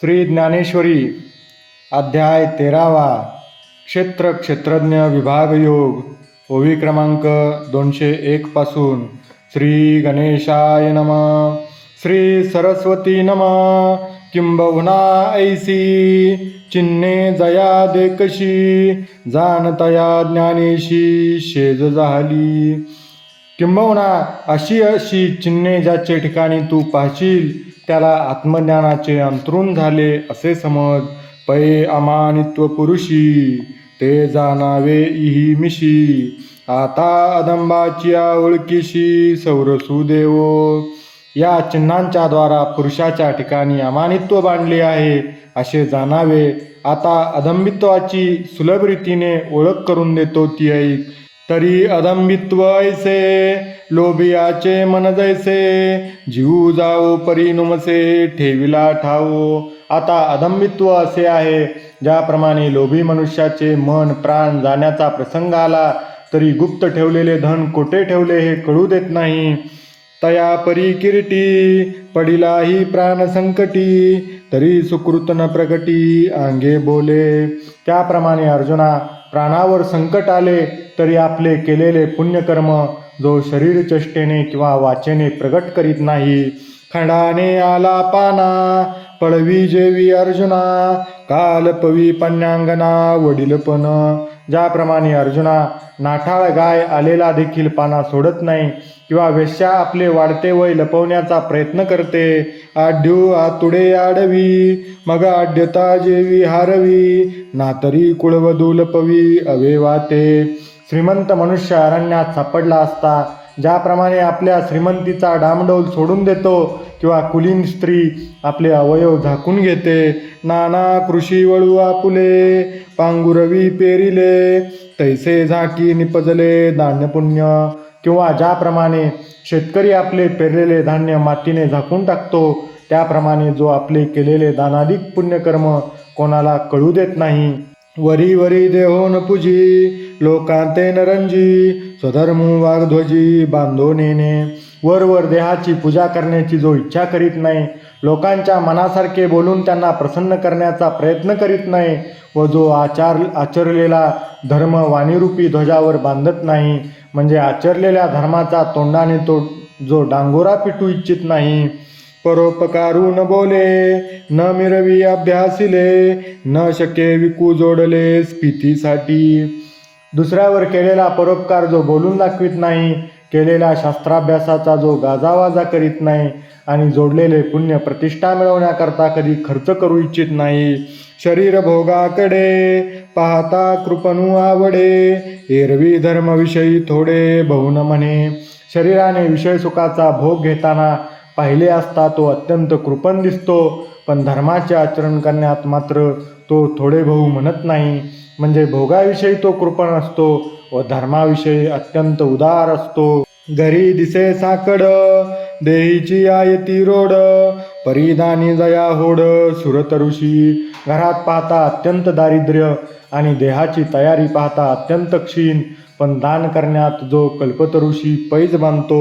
श्री ज्ञानेश्वरी अध्याय तेरावा क्षेत्र क्षेत्रज्ञ विभाग योग ओवी क्रमांक दोनशे एकपासून श्री गणेशाय नम श्री सरस्वती नम किंबहुना ऐसी चिन्हे जया देखशी जाणतया ज्ञानेशी शेज झाली. किंबहुना अशी अशी चिन्हे ज्याचे ठिकाणी तू पाहशील त्याला आत्मज्ञानाचे अंतरून झाले असे समज. पै अमानित्व पुरुषी ते जाणावे इही मिशी. आता अदंबाची ओळखीशी सौरसू देवो. या चिन्हांच्या द्वारा पुरुषाच्या ठिकाणी अमानित्व बांधले आहे असे जाणावे. आता अदंबित्वाची सुलभ रीतीने ओळख करून देतो ती ऐक. तरी अदंबित्व ऐसे लोभियाचे मन जैसे जीव जाओ परी नुमसे ठेविला ठाऊ आता अदंबित्व असे आहे ज्याप्रमाणे लोभी मनुष्याचे मन प्राण जाण्याचा प्रसंग आला तरी गुप्त ठेवलेले धन कोठे ठेवले हे कळू देत नाही. तया परी किरटी पडिलाही प्राण संकटी तरी सुकृत न प्रगटी अंगे बोले. त्याप्रमाणे अर्जुना प्राणावर संकट आले तरी आपले केलेले पुण्यकर्म जो शरीरचेष्टेने किंवा वाचेने प्रगट करीत नाही खंडाने आला पाना पळवी जेवी अर्जुना काल पवी पन्यांगना वडीलपण ज्याप्रमाणे अर्जुना नाठाळ गाय आलेला देखील पाना सोडत नाही किंवा वेश्या आपले वाढते वय लपवण्याचा प्रयत्न करते आढ्यू आतुडे आडवी मग आढ्यता जेवी हारवी नातरी कुळवधू लपवी अवे वाते. श्रीमंत मनुष्य अरण्यात सापडला असता ज्याप्रमाणे आपल्या श्रीमंतीचा डामडोल सोडून देतो किंवा कुलीन स्त्री आपले अवयव झाकून घेते. नाना कृषी वळू आपुले पांगुरवी पेरिले तैसे झाकी निपजले धान्यपुण्य. किंवा ज्याप्रमाणे शेतकरी आपले पेरलेले धान्य मातीने झाकून टाकतो त्याप्रमाणे जो आपले केलेले दानाधिक पुण्यकर्म कोणाला कळू देत नाही. वरी वरी देहोन पूजी लोकांते नरंजी स्वधर्म वाघध्वजी बांधो नेने वर वर देहाची पूजा करण्याची जो इच्छा करीत नाही लोकांच्या मनासारखे बोलून त्यांना प्रसन्न करण्याचा प्रयत्न करीत नाही व जो आचार आचरलेला धर्म वाणीरूपी ध्वजावर बांधत नाही म्हणजे आचरलेल्या धर्माचा तोंडाने तो जो डांगोरा पिटू इच्छित नाही परोपकारू न बोले न मिरवी अभ्यासिले न शके विकू जोडले स्फितीसाठी. दुसऱ्यावर केलेला परोपकार जो बोलून दाखवित नाही केलेल्या शास्त्राभ्यासाचा जो गाजावाजा करीत नाही आणि जोडलेले पुण्य प्रतिष्ठा मिळवण्याकरता कधी खर्च करू इच्छित नाही शरीर भोगाकडे पाहता कृपणू आवडे एरवी धर्मविषयी थोडे बहुन म्हणे. शरीराने विषय सुखाचा भोग घेताना पाहिले असता तो अत्यंत कृपण दिसतो पण धर्माचे आचरण करण्यात मात्र तो थोडे भाऊ म्हणत नाही. म्हणजे भोगाविषयी तो कृपण असतो व धर्माविषयी अत्यंत उदार असतो. घरी दिसे साकड देहीची आयती रोड परिधानी जया होड सुरतरुषी घरात पाहता अत्यंत दारिद्र्य आणि देहाची तयारी पाहता अत्यंत क्षीण. पण दान करण्यात जो कल्पतरुषी पैज बांधतो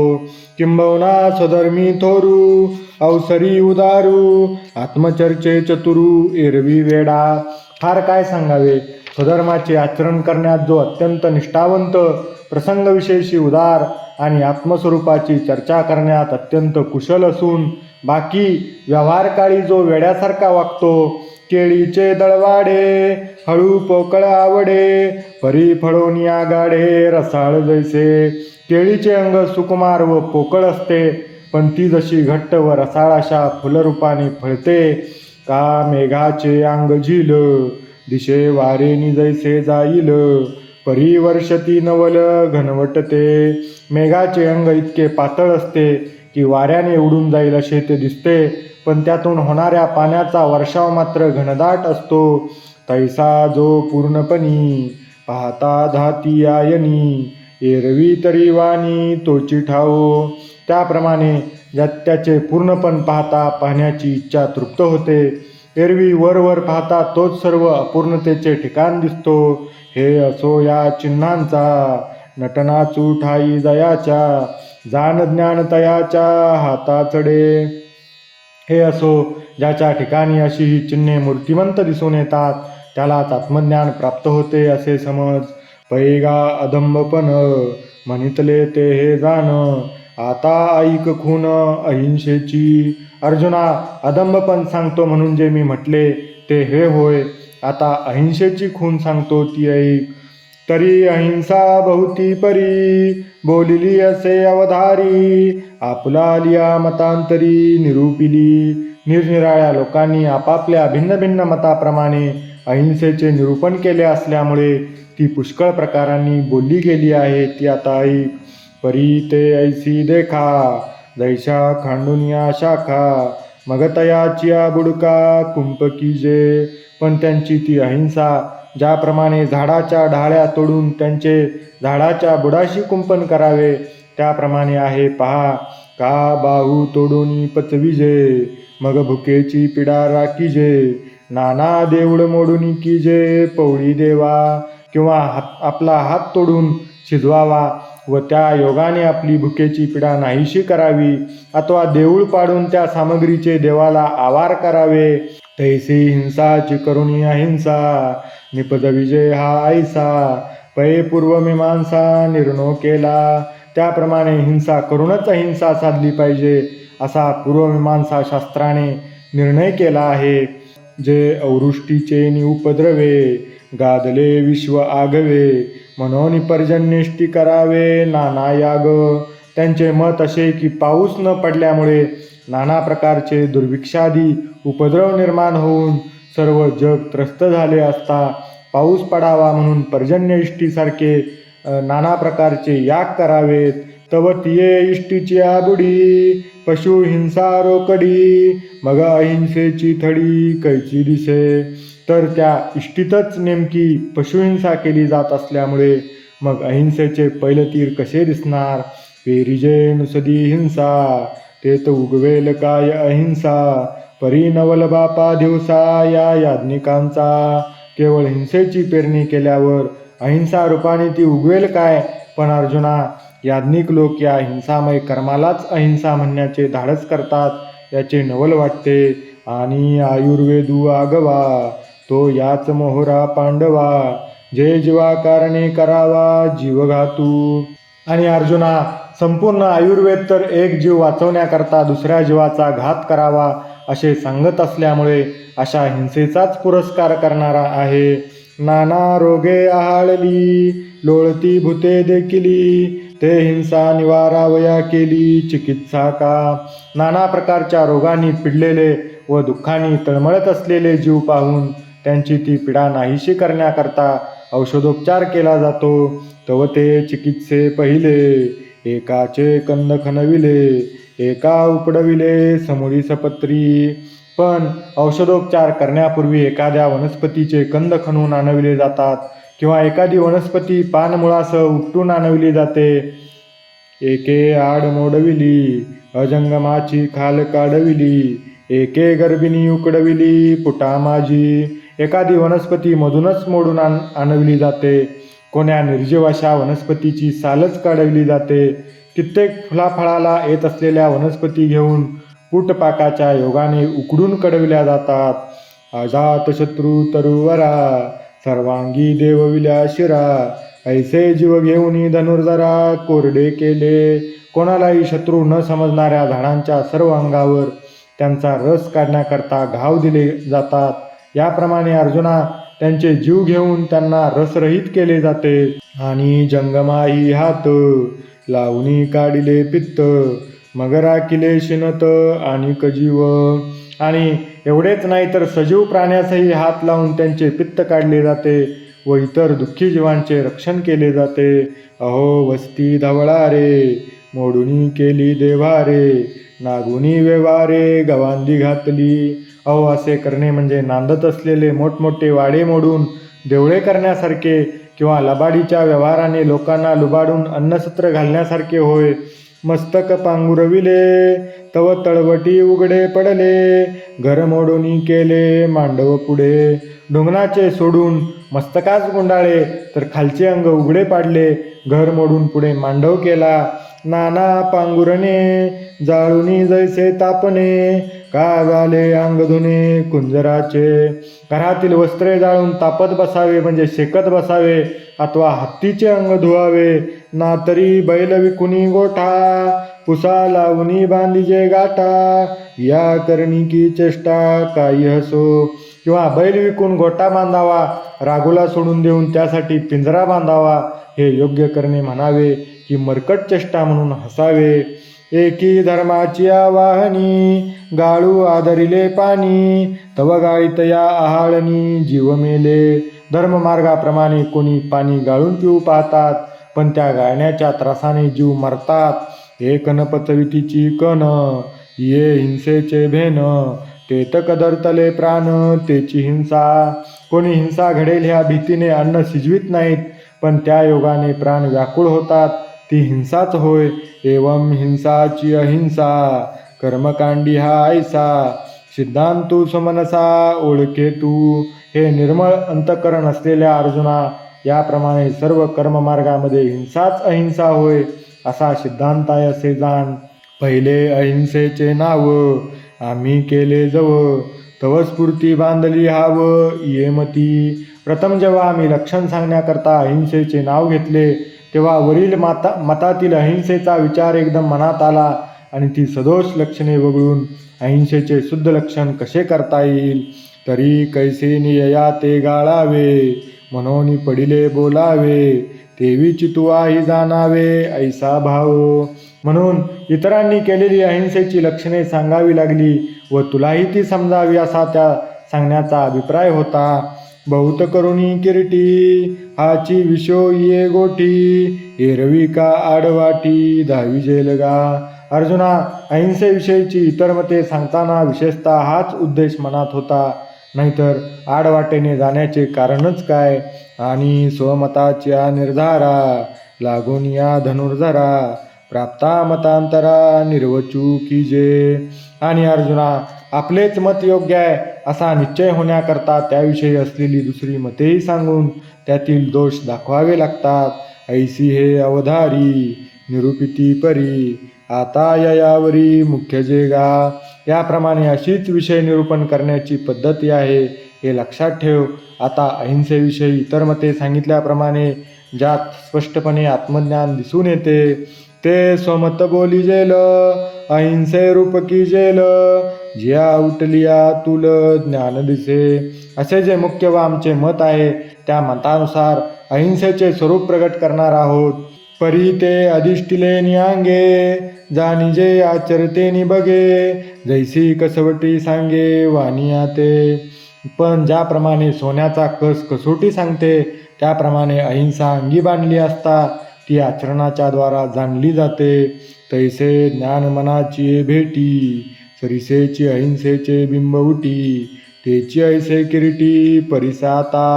किंबवना स्वधर्मी थोरू अवसरी उदारू आत्मचर्चे चतुरू एरवी वेडा. फार काय सांगावे? स्वधर्माचे आचरण करण्यात जो अत्यंत निष्ठावंत प्रसंगविषयीशी उदार आणि आत्मस्वरूपाची चर्चा करण्यात अत्यंत कुशल असून बाकी व्यवहारकाळी जो वेड्यासारखा वागतो केळीचे दळवाडे हळू पोकळ आवडे परी फळोनिया गाडे रसाळ जैसे. केळीचे अंग सुकुमार व पोकळ असते पण ती जशी घट्ट व रसाळ अशा फुलरूपाने फळते का मेघाचे अंग झील दिशे वारेनी जैसे जाईल. परिवर्षती नवल घनवटते मेघाचे अंग इतके पातळ असते की वाऱ्याने उडून जाईल असे ते दिसते. पण त्यातून होणाऱ्या पाण्याचा वर्षाव मात्र घनदाट असतो. तैसा जो पूर्णपणी पाहता धाती आयनी एरवी तरी वाणी तोची ठाओ त्याप्रमाणे ज्यात त्याचे पूर्णपण पाहता पाहण्याची इच्छा तृप्त होते. एरवी वर वर पाहता तोच सर्व अपूर्णतेचे ठिकाण दिसतो. हे असो या चिन्हांचा नटनाचू ठाई दयाच्या जाण ज्ञान तयाच्या हाताचडे. हे असो ज्याच्या ठिकाणी अशी ही चिन्हे मूर्तिमंत दिसून येतात त्यालाच आत्मज्ञान प्राप्त होते असे समज. पैगा अदंबपण म्हणितले ते हे जाण. आता ऐक खून अहिंसेची. अर्जुना अदंबपण सांगतो म्हणून जे मी म्हटले ते हे होय. आता अहिंसेची खून सांगतो ती ऐक. तरी अहिंसा बहुती परी बोलिली असे अवधारी आपला लिया मतांतरी निरूपिली. निरनिराळ्या लोकांनी आपापल्या भिन्न भिन्न मताप्रमाणे अहिंसेचे निरूपण केले असल्यामुळे ती पुष्कळ प्रकारांनी बोलली गेली आहे ती आता आई परी ते ऐसी देखा जैशा खांडून शाखा मग बुडका कुंपकी जे. पण त्यांची ती अहिंसा ज्याप्रमाणे झाडाच्या ढाळ्या तोडून त्यांचे झाडाच्या बुडाशी कुंपण करावे त्याप्रमाणे आहे पहा का बाहू तोडून पचविजे मग भुकेची पिडा राखीजे नाना देऊळ मोडून कीजे पवळी देवा किंवा हात आपला हात तोडून शिजवावा व त्या योगाने आपली भुकेची पिडा नाहीशी करावी अथवा देऊळ पाडून त्या सामग्रीचे देवाला आवार करावे तैसी हिंसाची करुणी अहिंसा निपद विजय हा ऐसा पै पूर्वमीमांसा निर्णय केला. त्याप्रमाणे हिंसा करूनच अहिंसा साधली पाहिजे असा पूर्वमीमांसा शास्त्राने निर्णय केला आहे. जे अवृष्टीचे नि उपद्रवे गादले विश्व आगवे म्हणून पर्जन्यष्टी करावे नाना याग. त्यांचे मत असे की पाऊस न पडल्यामुळे नाना प्रकारचे दुर्भिक्षादी उपद्रव निर्माण होऊन सर्व जग त्रस्त झाले असता पाऊस पडावा म्हणून पर्जन्य इष्टीसारखे नाना प्रकारचे याग करावेत. तव तिये इष्टीची आबुडी पशु हिंसा रोकडी मग अहिंसेची थडी कैची दिसे. तर त्या इष्टीतच नेमकी पशुहिंसा केली जात असल्यामुळे मग अहिंसेचे पहिले तीर कसे दिसणार? पेरिजे नुसदी हिंसा ते तर उगवेल काय अहिंसा? परी नवलबापा दिवसा या याज्ञिकांचा. केवळ हिंसेची पेरणी केल्यावर अहिंसा रूपाने ती उगवेल काय? पण अर्जुना याज्ञिक लोक या हिंसामय कर्मालाच अहिंसा म्हणण्याचे धाडस करतात याचे नवल वाटते. आणि आयुर्वेदू आगवा तो याच मोहरा पांडवा. जे जीवा कारणे करावा जीवघातू. आणि अर्जुना संपूर्ण आयुर्वेद तर एक जीव वाचवण्याकरता दुसऱ्या जीवाचा घात करावा असे सांगत असल्यामुळे अशा हिंसेचाच पुरस्कार करणारा आहे. नाना रोगे आहाळली लोळती भूते देखिली ते हिंसा निवारावया केली चिकित्सा का? नाना प्रकारच्या रोगांनी पिडलेले व दुःखाने तळमळत असलेले जीव पाहून त्यांची ती पीडा नाहीशी करण्याकरता औषधोपचार केला जातो. तव ते चिकित्से पहिले एकाचे कंद खणविले एका उपडविले समुरी सपत्री. पण औषधोपचार करण्यापूर्वी एखाद्या वनस्पतीचे कंद खणून आणविले जातात किंवा एखादी वनस्पती पानमुळासह उपटून आणविली जाते. एके आड मोडविली अजंगमाची खाल काढविली एके गर्भिणी उकडविली पुटा माझी एखादी वनस्पती मधूनच मोडून आण आणविली जाते. कोण्या निर्जीव अशा वनस्पतीची सालच काढविली जाते. कित्येक फुलाफळाला येत असलेल्या वनस्पती घेऊन पुटपाकाच्या योगाने उकडून कडविल्या जातात. अजातशत्रू तरुवरा सर्वांगी देवविल्या शिरा ऐसे जीव घेऊन धनुर्धरा कोरडे केले. कोणालाही शत्रू न समजणाऱ्या झाडांच्या सर्व अंगावर त्यांचा रस काढण्याकरता घाव दिले जातात. याप्रमाणे अर्जुना त्यांचे जीव घेऊन त्यांना रसरहित केले जाते. आणि जंगमाई हात लावणी काढिले पित्त मगरा किले शिनत आणि कजीव आणि एवढेच नाही तर सजीव प्राण्यासही हात लावून त्यांचे पित्त काढले जाते व इतर दुःखी जीवांचे रक्षण केले जाते. अहो वस्ती धवळा रे मोडुनी केली देवारे नागुनी व्यवहारे गवांदी घातली. अहो असे करणे म्हणजे नांदत असलेले मोठमोठे वाडे मोडून देवळे करण्यासारखे किंवा लबाडीच्या व्यवहाराने लोकांना लुबाडून अन्नसत्र घालण्यासारखे होय. मस्तक पांघुरविले तव तळवटी उघडे पडले घर मोडून केले मांडव पुढे. ढुंगणाचे सोडून मस्तकाच गुंडाळे तर खालचे अंग उघडे पाडले घर मोडून पुढे मांडव केला. नाना पांघुरणे जाळूनी जैसे तापणे का झाले अंग धुणे कुंजराचे? घरातील वस्त्रे जाळून तापत बसावे म्हणजे शेकत बसावे. अथवा हत्तीचे अंग धुवावे. ना तरी बैल विकुनी गोठा. पुसा लावणी बांधीचे गाठा. या करणी की चेष्टा काही हसो. किंवा बैल विकून गोटा बांधावा. रागोला सोडून देऊन त्यासाठी पिंजरा बांधावा. हे योग्य करणे म्हणावे की मरकट चेष्टा म्हणून हसावे. एकी धर्माची वाहनी गाळू आदरिले पाणी तव गाळीत या आहाळणी जीव मेले. धर्ममार्गाप्रमाणे कोणी पाणी गाळून पिऊ पाहतात पण त्या गाळण्याच्या त्रासाने जीव मरतात. हे कण पचवितीची कण ये हिंसेचे भेन ते कदरतले धरतले प्राण तेची हिंसा. कोणी हिंसा घडेल ह्या भीतीने अन्न शिजवित नाहीत पण त्या योगाने प्राण व्याकुळ होतात. ती हिंसाच होय. एवम हिंसाची अहिंसा कर्मकांडी हा ऐसा सिद्धांतू समनसा ओळखे तू हे निर्मळ अंतकरण असलेल्या अर्जुना याप्रमाणे सर्व कर्ममार्गामध्ये हिंसाच अहिंसा होय असा सिद्धांत आहे असे जाण पहिले अहिंसेचे नाव आम्ही केले जव. तवस्फूर्ती बांधली हाव येमती प्रथम जेव्हा आम्ही लक्षण सांगण्याकरता अहिंसेचे नाव घेतले तेव्हा वरील माता मतातील अहिंसेचा विचार एकदम मनात आला आणि ती सदोष लक्षणे वगळून अहिंसेचे शुद्ध लक्षण कसे करता येईल? तरी कैसे नियया ते गाळावे? म्हणून पडिले बोलावे? तेवी चितुवाही जाणावे? ऐसा भाव. म्हणून इतरांनी केलेली अहिंसेची लक्षणे सांगावी लागली व तुलाही ती समजावी असा त्या सांगण्याचा अभिप्राय होता. बहुत करुणी किरटी हाची विशो ये गोठी एरवी का आडवाटी दहावी जेलगा अर्जुना अहिंसेविषयीची इतर मते सांगताना विशेषतः हाच उद्देश मनात होता. नाहीतर आडवाटेने जाण्याचे कारणच काय? आणि स्वमताच्या निर्धारा लागून या धनुर्धरा. प्राप्ता मतांतरा निर्वचू की जे? आणि अर्जुना आपलेच मत योग्य आहे असा निश्चय होण्याकरता त्याविषयी असलेली दुसरी मतेही सांगून त्यातील दोष दाखवावे लागतात. ऐसी हे अवधारी निरूपिती परी आता ययावरी मुख्य जेगा. याप्रमाणे अशीच विषय निरूपण करण्याची पद्धती आहे हे लक्षात ठेव. आता अहिंसेविषयी इतर मते सांगितल्याप्रमाणे ज्यात स्पष्टपणे आत्मज्ञान दिसून येते ते स्वमत बोली जेल अहिंसे रूप की जेल जिया उठलिया तुल ज्ञान दिसे असे जे मुख्य व आमचे मत आहे त्या मतानुसार अहिंसेचे स्वरूप प्रगट करणार आहोत. परी ते अधिष्ठिले नियांगे जाणी जे आचरते निबगे जैसी कसवटी सांगे वानिया ते. पण ज्याप्रमाणे सोन्याचा कस कसोटी सांगते त्याप्रमाणे अहिंसा अंगी बांधली असता ती आचरणाच्या द्वारा जाणली जाते. तैसे ज्ञान मनाची भेटी. सरिसेची अहिंसेचे बिंबवटी तेची ऐसे किरीटी परिसाता.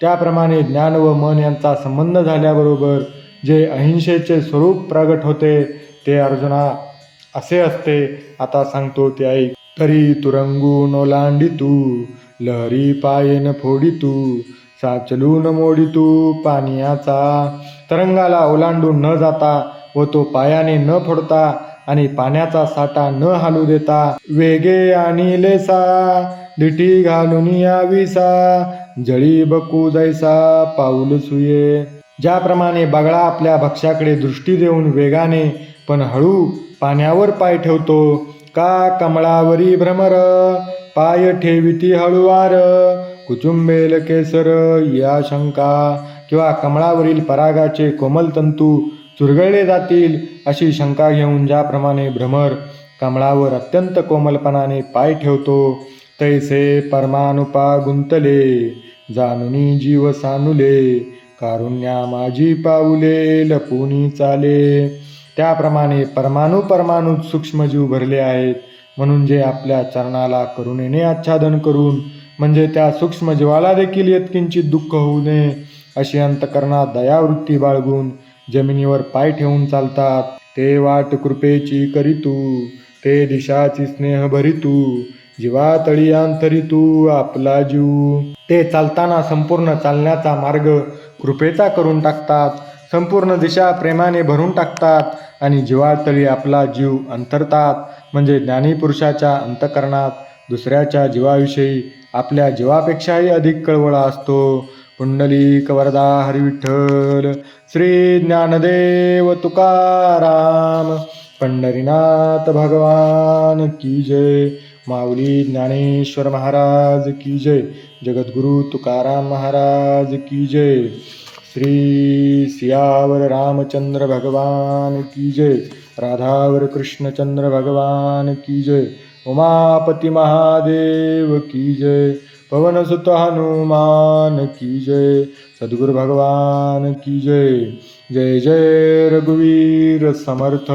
त्याप्रमाणे ज्ञान व मन यांचा संबंध झाल्याबरोबर जे अहिंसेचे स्वरूप प्रगट होते ते अर्जुना असे असते आता सांगतो ते ऐक तरी तुरंगून ओलांडितू लहरी पायेन फोडितू साचलून मोडितू पानियाचा. तरंगाला ओलांडून न जाता व तो पायाने न फोडता आणि पाण्याचा साठा न हालू देता वेगे आणि लेसा दिठी घालून याविसा जळी बकू जैसा पाऊल सुये. ज्याप्रमाणे बगळा आपल्या भक्ष्याकडे दृष्टी देऊन वेगाने पण हळू पाण्यावर पाय ठेवतो का कमळावरी भ्रमर? पाय ठेविती हळुवार कुचुंबेल केसर या शंका किंवा कमळावरील परागाचे कोमल तंतू चुरगळले जातील अशी शंका घेऊन ज्याप्रमाणे भ्रमर कमळावर अत्यंत कोमलपणाने पाय ठेवतो तैसे परमानुपा गुंतले जानुनी जीव सानुले कारुण्या माझी पाऊले लपुनी चाले. त्याप्रमाणे परमाणू परमाणूत सूक्ष्मजीव भरले आहेत. म्हणून जे आपल्या चरणाला करुणेने आच्छादन करून म्हणजे त्या सूक्ष्मजीवाला देखील यत्किंचित दुःख होऊ नये अशी अंतकरणात दयावृत्ती बाळगून जमिनीवर पाय ठेवून चालतात. ते वाट कृपेची करीतू ते दिशाची स्नेह भरितू जीवा तळी अंतरितू आपला जीव. ते चालताना संपूर्ण चालण्याचा मार्ग कृपेचा करून टाकतात. संपूर्ण दिशा प्रेमाने भरून टाकतात आणि जीवातळी आपला जीव अंतरतात. म्हणजे ज्ञानीपुरुषाच्या अंतकरणात दुसऱ्याच्या जीवाविषयी आपल्या जीवापेक्षाही अधिक कळवळा असतो. पुंडलिक वरदा हरिविठ्ठल श्री ज्ञानदेव तुकाराम पंढरीनाथ भगवान की जय माऊली ज्ञानेश्वर महाराज की जय जगद्गुरु तुकाराम महाराज की जय श्री सियावर रामचंद्र भगवान की जय राधावर कृष्णचंद्र भगवान की जय उमापती महादेव की जय पवनसुत हनुमान की जय सद्गुरु भगवान की जय। जय जय रघुवीर समर्थ।